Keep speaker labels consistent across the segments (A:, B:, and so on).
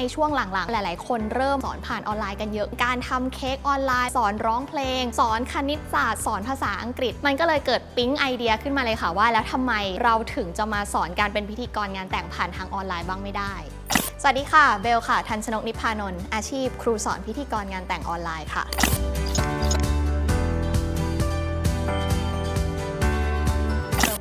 A: ในช่วงหลังๆ หลาย ๆ คนเริ่มสอนผ่านออนไลน์กันเยอะ การทำเค้กออนไลน์ สอนร้องเพลง สอนคณิตศาสตร์ สอนภาษาอังกฤษ มันก็เลยเกิดปิ๊งไอเดียขึ้นมาเลยค่ะว่า แล้วทำไมเราถึงจะมาสอนการเป็นพิธีกรงานแต่งผ่านทางออนไลน์บ้างไม่ได้สวัสดีค่ะ เบลค่ะ ทันชนกนิพพานนท์ อาชีพครูสอนพิธีกรงานแต่งออนไลน์ค่ะ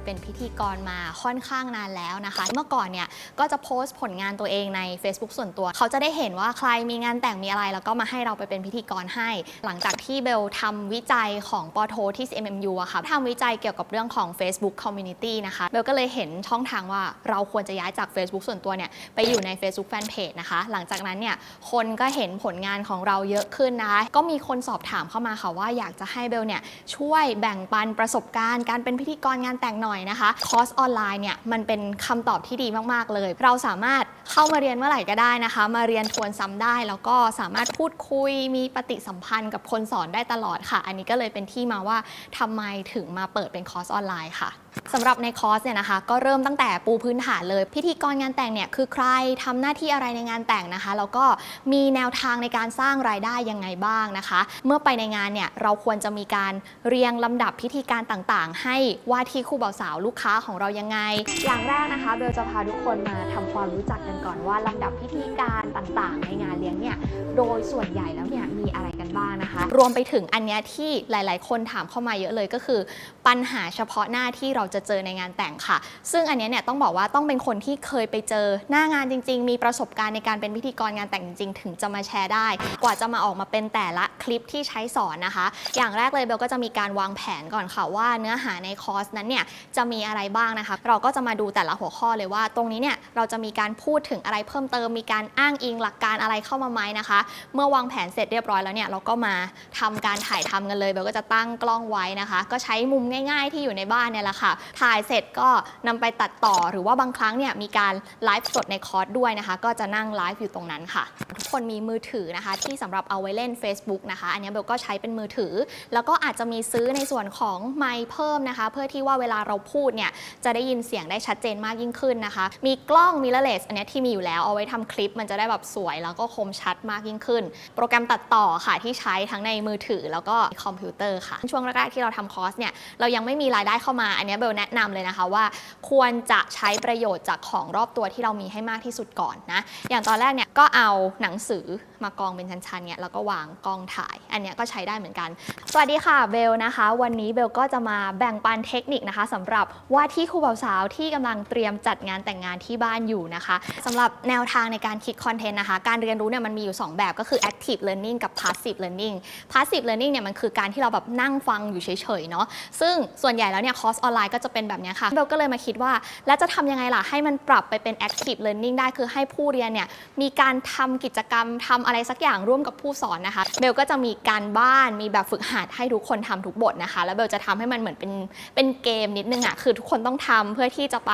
A: เป็นพิธีกรมาค่อนข้างนานแล้วนะคะ เมื่อก่อนเนี่ยก็จะโพสต์ผลงานตัวเองใน Facebook ส่วนตัว เขาจะได้เห็นว่าใครมีงานแต่งมีอะไร แล้วก็มาให้เราไปเป็นพิธีกรให้ หลังจากที่เบลทำวิจัยของปอโทที่ CMMU อะค่ะทำวิจัยเกี่ยวกับเรื่องของ Facebook Community นะคะเบลก็เลยเห็นช่องทางว่าเราควรจะย้ายจาก Facebook ส่วนตัวเนี่ยไปอยู่ใน Facebook Fanpage นะคะ หลังจากนั้นเนี่ยคนก็เห็นผลงานของเราเยอะขึ้นนะคะก็มีคนสอบถามเข้ามาค่ะว่าอยากจะให้เบลเนี่ยช่วยแบ่งปันประสบการณ์การเป็นพิธีกรงานแต่งหน่อยนะคะ คอร์สออนไลน์เนี่ยมันเป็นคำตอบที่ดีมากๆเลย เราสามารถเข้ามาเรียนเมื่อไหร่ก็ได้นะคะ มาเรียนทวนซ้ำได้ แล้วก็สามารถพูดคุยมีปฏิสัมพันธ์กับคนสอนได้ตลอดค่ะ อันนี้ก็เลยเป็นที่มาว่าทำไมถึงมาเปิดเป็นคอร์สออนไลน์ค่ะสำหรับในคอร์สเนี่ยนะคะ ก็เริ่มตั้งแต่ปูพื้นฐานเลย พิธีกรงานแต่งเนี่ยคือใครทำหน้าที่อะไรในงานแต่งนะคะ แล้วก็มีแนวทางในการสร้างรายได้ยังไงบ้างนะคะ เมื่อไปในงานเนี่ยเราควรจะมีการเรียงลำดับพิธีการต่างๆ ให้ว่าที่คู่บ่าวสาวลูกค้าของเรายังไง อย่างแรกนะคะเบลจะพาทุกคนมาทำความรู้จักกันก่อนว่าลำดับพิธีการต่างๆ ในงานเลี้ยงเนี่ยโดยส่วนใหญ่แล้วเนี่ยมีอะไรกันบ้างนะคะ รวมไปถึงอันเนี้ยที่หลาย ๆ คนถามเข้ามาเยอะเลยก็คือ ปัญหาเฉพาะหน้าที่เราจะเจอในงานแต่งค่ะ ซึ่งอันเนี้ยเนี่ยต้องบอกว่าต้องเป็นคนที่เคยไปเจอหน้างานจริง ๆ มีประสบการณ์ในการเป็นพิธีกรงานแต่งจริง ๆ ถึงจะมาแชร์ได้ กว่าจะมาออกมาเป็นแต่ละคลิปที่ใช้สอนนะคะ อย่างแรกเลยเบลก็จะมีการวางแผนก่อนค่ะว่าเนื้อหาในคอร์สนั้นเนี่ยจะมีอะไรบ้างนะคะ เราก็จะมาดูแต่ละหัวข้อเลยว่า ตรงนี้เนี่ยเราจะมีการพูดถึงอะไรเพิ่มเติม มีการอ้างอิงหลักการอะไรเข้ามาไหมนะคะ เมื่อวางแผนเสร็จเรียบร้อยแล้วเนี่ยเราก็มาทำการถ่ายทำกันเลยเบลก็จะตั้งกล้องไว้นะคะ ก็ใช้มุมง่าย ๆ ที่อยู่ในบ้านเนี่ยแหละค่ะ ถ่ายเสร็จก็นำไปตัดต่อหรือว่าบางครั้งเนี่ยมีการไลฟ์สดในคอร์สด้วยนะคะ ก็จะนั่งไลฟ์อยู่ตรงนั้นค่ะ ทุกคนมีมือถือนะคะ ที่สำหรับเอาไว้เล่น Facebook นะคะ อันนี้เบลก็ใช้เป็นมือถือ แล้วก็อาจจะมีซื้อในส่วนของไมค์เพิ่มนะคะ เพื่อที่ว่าเวลาเราพูดเนี่ยจะได้ยินเสียงได้ชัดเจนมากยิ่งขึ้นนะคะ มีกล้องมิเรอร์เลสอันนี้ที่มีอยู่แล้วเอาไว้ทำคลิปมันจะได้แบบสวย แล้วก็คมชัดมากยิ่งขึ้น โปรแกรมตัดต่อค่ะที่ใช้ทั้งในมือถือแล้วก็คอมพิวเตอร์ค่ะ ช่วงแรกๆที่เราทำคอร์สเนี่ยเรายังไม่มีรายได้เข้ามาอันนี้เบลแนะนำเลยนะคะว่า ควรจะใช้ประโยชน์จากของรอบตัวที่เรามีให้มากที่สุดก่อนนะอย่างตอนแรกเนี่ยก็เอาหนังสือมากองเป็นชั้นๆเนี่ยแล้วก็วางกองถ่าย อันนี้ก็ใช้ได้เหมือนกัน สวัสดีค่ะเบลนะคะ วันนี้เบลก็จะมาแบ่งปันเทคนิคนะคะสำหรับว่าที่ครูบ่าวสาวที่กำลังเตรียมจัดงานแต่งงานที่บ้านอยู่นะคะสำหรับแนวทางในการคิดคอนเทนต์นะคะ การเรียนรู้เนี่ยมันมีอยู่ 2 แบบก็คือ active learning กับ passive learning passive learning เนี่ยมันคือการที่เราแบบนั่งฟังอยู่เฉยๆเนาะซึ่งส่วนใหญ่แล้วเนี่ยคอร์สออนไลน์ก็จะเป็นแบบนี้ค่ะเบลก็เลยมาคิดว่า แล้วจะทำยังไงล่ะให้มันปรับไปเป็น active learning ได้คือให้ผู้เรียนเนี่ยมีการทำกิจกรรมทำอะไรสักอย่างร่วมกับผู้สอนนะคะเบลก็จะมีการบ้านมีแบบฝึกหัดให้ทุกคนทำทุกบทนะคะ แล้วเบลจะทำให้มันเหมือนเป็นเป็นเกมนิดนึงอะ่ะคือทุกคนต้องทำเพื่อที่จะไป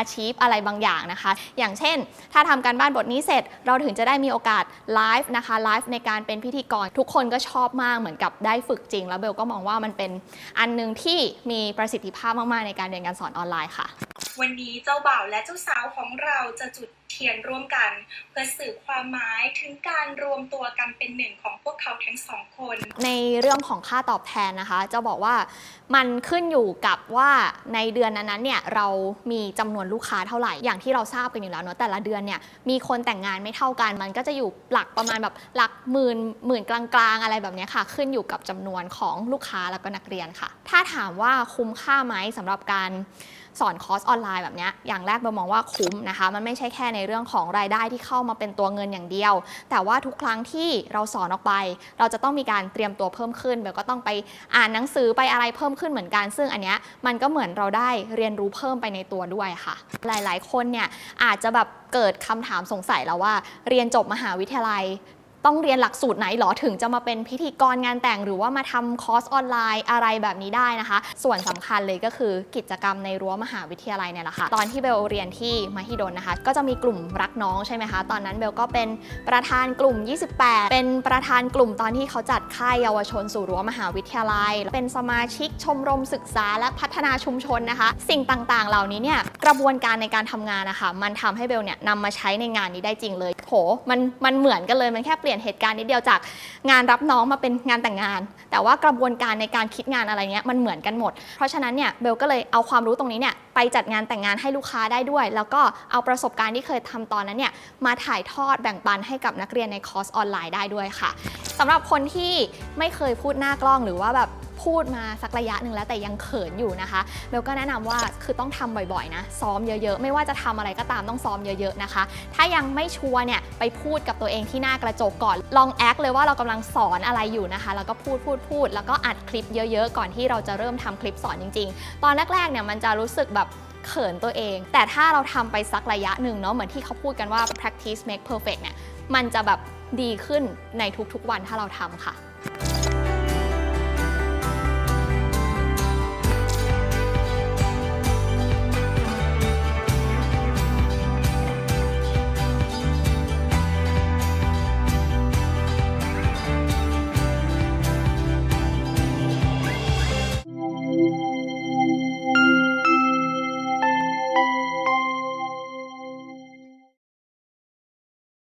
A: achieve อะไรบางอย่างนะคะ อย่างเช่น ถ้าทำการบ้านบทนี้เสร็จเราถึงจะได้มีโอกาสไลฟ์นะคะไลฟ์ในการเป็นพิธีกรทุกคนก็ชอบมากเหมือนกับได้ฝึกจริง แล้วเบลก็มองว่ามันเป็นอันหนึงที่มีประสิทธิภาพมากๆในการเรียนการสอนออนไลน์ค่ะ
B: วันนี้เจ้าบ่าวและเจ้าสาวของเราจะจุดเทียนร่วมกัน เพื่อสื่อความหมายถึงการรวมตัวกันเป็นหนึ่งของพวกเขาทั้งสองคน
A: ในเรื่องของค่าตอบแทนนะคะ จะบอกว่ามันขึ้นอยู่กับว่าในเดือนนั้นๆเนี่ยเรามีจำนวนลูกค้าเท่าไหร่อย่างที่เราทราบกันอยู่แล้วเนาะแต่ละเดือนเนี่ยมีคนแต่งงานไม่เท่ากัน มันก็จะอยู่หลักประมาณแบบหลักหมื่นหมื่นกลางๆ อะไรแบบนี้ค่ะ ขึ้นอยู่กับจำนวนของลูกค้าแล้วก็นักเรียนค่ะ ถ้าถามว่าคุ้มค่าไหมสำหรับการ สอนคอร์สออนไลน์แบบนี้อย่างแรกเรามองว่าคุ้มนะคะ มันไม่ใช่แค่ในเรื่องของรายได้ที่เข้ามาเป็นตัวเงินอย่างเดียว แต่ว่าทุกครั้งที่เราสอนออกไป เราจะต้องมีการเตรียมตัวเพิ่มขึ้นเบลก็ต้องไปอ่านหนังสือไปอะไรเพิ่มขึ้นเหมือนกัน ซึ่งอันเนี้ยมันก็เหมือนเราได้เรียนรู้เพิ่มไปในตัวด้วยค่ะ หลาย ๆ คนเนี่ยอาจจะแบบเกิดคำถามสงสัยแล้วว่า เรียนจบมหาวิทยาลัย ต้องเรียนหลักสูตรไหนหรอถึงจะมาเป็นพิธีกรงานแต่งหรือว่ามาทำคอร์สออนไลน์อะไรแบบนี้ได้นะคะ ส่วนสำคัญเลยก็คือกิจกรรมในรั้วมหาวิทยาลัยเนี่ยแหละค่ะตอนที่เบลเรียนที่มหิดลนะคะ ก็จะมีกลุ่มรักน้องใช่ไหมคะตอนนั้นเบลก็เป็นประธานกลุ่ม 28 เป็นประธานกลุ่มตอนที่เขาจัดค่ายเยาวชนสู่รั้วมหาวิทยาลัย เป็นสมาชิกชมรมศึกษาและพัฒนาชุมชนนะคะ สิ่งต่างๆ เหล่านี้เนี่ยกระบวนการในการทำงานนะคะมันทำให้เบลเนี่ยนำมาใช้ในงานนี้ได้จริงเลยโหมันมันเหมือนกันเลยมันแค่เปลี่ยนเหตุการณ์นิดเดียวจากงานรับน้องมาเป็นงานแต่งงาน แต่ว่ากระบวนการในการคิดงานอะไรเนี้ยมันเหมือนกันหมด เพราะฉะนั้นเนี่ยเบลก็เลยเอาความรู้ตรงนี้เนี่ยไปจัดงานแต่งงานให้ลูกค้าได้ด้วย แล้วก็เอาประสบการณ์ที่เคยทำตอนนั้นเนี่ยมาถ่ายทอดแบ่งปันให้กับนักเรียนในคอร์สออนไลน์ได้ด้วยค่ะสำหรับคนที่ไม่เคยพูดหน้ากล้องหรือว่าแบบ พูดมาสักระยะหนึ่งแล้วแต่ยังเขินอยู่นะคะเบลก็แนะนำว่าคือต้องทำบ่อยๆนะซ้อมเยอะๆ ไม่ว่าจะทำอะไรก็ตามต้องซ้อมเยอะๆนะคะ ถ้ายังไม่ชัวร์เนี่ยไปพูดกับตัวเองที่หน้ากระจกก่อนลองแอคเลยว่าเรากำลังสอนอะไรอยู่นะคะ แล้วก็พูดพูดพูดแล้วก็อัดคลิปเยอะๆ ก่อนที่เราจะเริ่มทำคลิปสอนจริง ๆ ตอนแรกๆเนี่ยมันจะรู้สึกแบบเขินตัวเอง แต่ถ้าเราทำไปสักระยะหนึ่งเนาะเหมือนที่เขาพูดกันว่า practice make perfect เนี่ยมันจะแบบดีขึ้นในทุกๆวันถ้าเราทำค่ะ